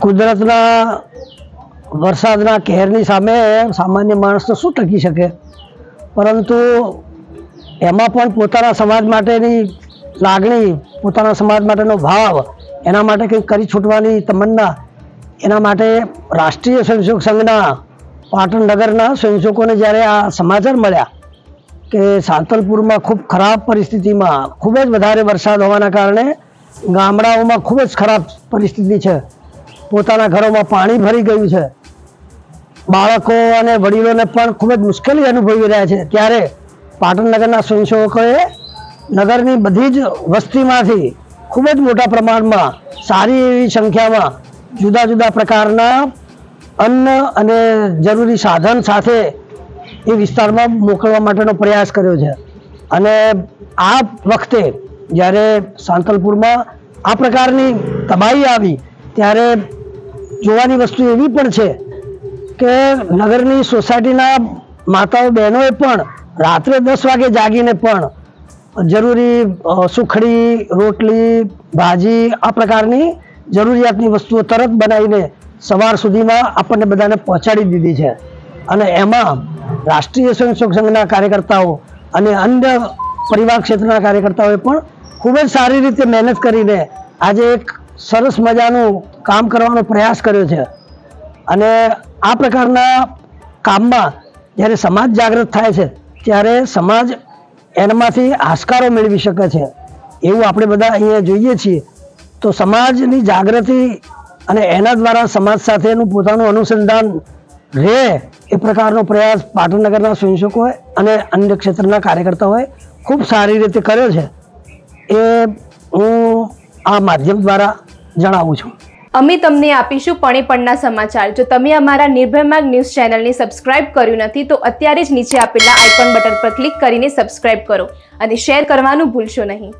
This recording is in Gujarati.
કુદરતના વરસાદના કહેરની સામે સામાન્ય માણસ તો શું ટકી શકે? પરંતુ એમાં પણ પોતાના સમાજ માટેની લાગણી, પોતાના સમાજ માટેનો ભાવ, એના માટે કંઈક કરી છૂટવાની તમન્ના, એના માટે રાષ્ટ્રીય સ્વયંસેવક સંઘના, પાટણ નગરના સ્વયંસેવકોને જ્યારે આ સમાચાર મળ્યા કે સાંતલપુરમાં ખૂબ ખરાબ પરિસ્થિતિમાં ખૂબ જ વધારે વરસાદ હોવાના કારણે ગામડાઓમાં ખૂબ જ ખરાબ પરિસ્થિતિ છે. પોતાના ઘરોમાં પાણી ભરી ગયું છે. બાળકો અને વડીલોને પણ ખૂબ જ મુશ્કેલી અનુભવી રહ્યા છે. ત્યારે પાટણ નગરના સ્વયંસેવકોએ નગરની બધી જ વસ્તીમાંથી ખૂબ જ મોટા પ્રમાણમાં સારી એવી સંખ્યામાં જુદા જુદા પ્રકારના અન્ન અને જરૂરી સાધન સાથે એ વિસ્તારમાં મોકલવા માટેનો પ્રયાસ કર્યો છે. અને આ વખતે જ્યારે સાંતલપુરમાં આ પ્રકારની તબાહી આવી, ત્યારે જોવાની વસ્તુ એવી પણ છે કે નગરની સોસાયટીના માતાઓ બહેનોએ પણ રાત્રે દસ વાગે જાગીને પણ જરૂરી સુખડી, રોટલી, ભાજી આ પ્રકારની જરૂરિયાતની વસ્તુઓ તરત બનાવીને સવાર સુધીમાં આપણને બધાને પહોંચાડી દીધી છે. અને એમાં રાષ્ટ્રીય સ્વયંસેવક સંઘના કાર્યકર્તાઓ અને અન્ય પરિવાર ક્ષેત્રના કાર્યકર્તાઓએ પણ ખૂબ જ સારી રીતે મહેનત કરીને આજે એક સરસ મજાનું કામ કરવાનો પ્રયાસ કર્યો છે. અને આ પ્રકારના કામમાં જ્યારે સમાજ જાગૃત થાય છે, ત્યારે સમાજ એનામાંથી આસકારો મેળવી શકે છે. એવું આપણે બધા અહીંયા જોઈએ છીએ. તો સમાજની જાગૃતિ અને એના દ્વારા સમાજ સાથેનું પોતાનું અનુસંધાન રહે એ પ્રકારનો પ્રયાસ પાટણનગરના સ્વયંસેવકોએ અને અન્ય ક્ષેત્રના કાર્યકર્તાઓએ ખૂબ સારી રીતે કર્યો છે એ હું આ માધ્યમ દ્વારા જણાવું છું. અમે તમને આપીશું પણે પણના સમાચાર. જો તમે અમારા નિર્ભય ન્યૂઝ ચેનલને સબસ્ક્રાઇબ કર્યું નથી, તો અત્યારે જ નીચે આપેલા આઇકોન બટન પર ક્લિક કરીને સબસ્ક્રાઇબ કરો અને શેર કરવાનું ભૂલશો નહીં.